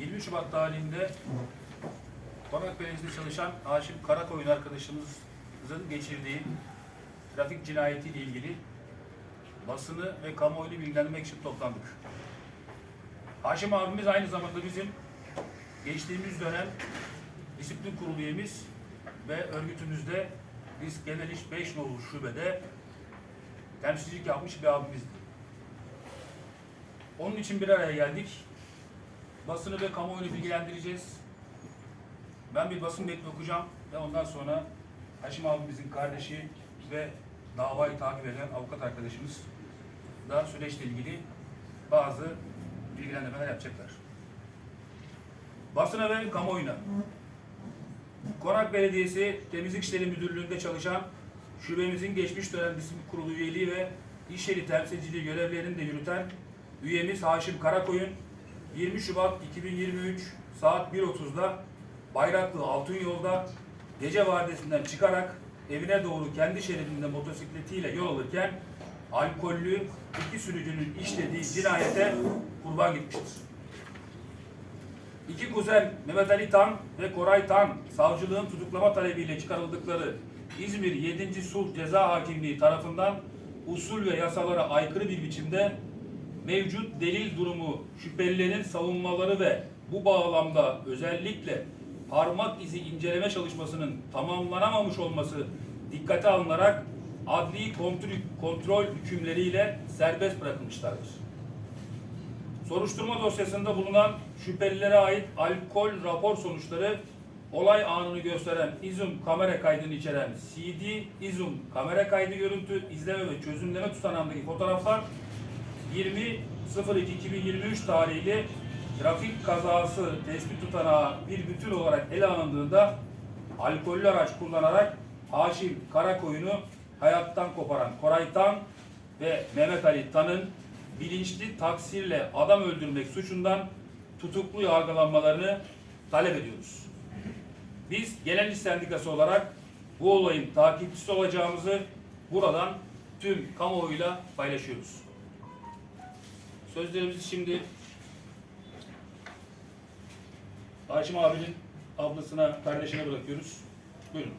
23 Şubat tarihinde Konak Belediyesi'nde çalışan Haşim Karakoyun arkadaşımızın geçirdiği trafik cinayetiyle ilgili basını ve kamuoyunu bilgilendirmek için toplandık. Haşim abimiz aynı zamanda bizim geçtiğimiz dönem disiplin kurulu üyemiz ve örgütümüzde biz genel iş 5 nolu şubede temsilcilik yapmış bir abimizdi. Onun için bir araya geldik. Basını ve kamuoyunu bilgilendireceğiz. Ben bir basın metni okuyacağım ve ondan sonra Haşim abimizin kardeşi ve davayı takip eden avukat arkadaşımız da süreçle ilgili bazı bilgilendirmeler yapacaklar. Basına ve kamuoyuna. Konak Belediyesi Temizlik İşleri Müdürlüğü'nde çalışan şubemizin geçmiş dönem disiplin kurulu üyeliği ve iş yeri temsilciliği görevlerini de yürüten üyemiz Haşim Karakoyun 20 Şubat 2023 saat 1.30'da Bayraklı Altın Yolda gece vardiyasından çıkarak evine doğru kendi şeridinde motosikletiyle yol alırken alkollü iki sürücünün işlediği cinayete kurban gitmiştir. İki kuzen Mehmet Ali Tan ve Koray Tan savcılığın tutuklama talebiyle çıkarıldıkları İzmir 7. Sulh Ceza Hakimliği tarafından usul ve yasalara aykırı bir biçimde mevcut delil durumu, şüphelilerin savunmaları ve bu bağlamda özellikle parmak izi inceleme çalışmasının tamamlanamamış olması dikkate alınarak adli kontrol, kontrol hükümleriyle serbest bırakılmışlardır. Soruşturma dosyasında bulunan şüphelilere ait alkol rapor sonuçları olay anını gösteren izum kamera kaydını içeren CD izum kamera kaydı görüntü izleme ve çözümleme tutanağındaki fotoğraflar 20.02.2023 tarihli trafik kazası tespit tutanağı bir bütün olarak ele alındığında alkollü araç kullanarak Haşim Karakoyun'u hayattan koparan Koray Tan ve Mehmet Ali Tan'ın bilinçli taksirle adam öldürmek suçundan tutuklu yargılanmalarını talep ediyoruz. Biz Genel İş Sendikası olarak bu olayın takipçisi olacağımızı buradan tüm kamuoyuyla paylaşıyoruz. Sözlerimizi şimdi Haşim abinin ablasına, kardeşine bırakıyoruz. Buyurun.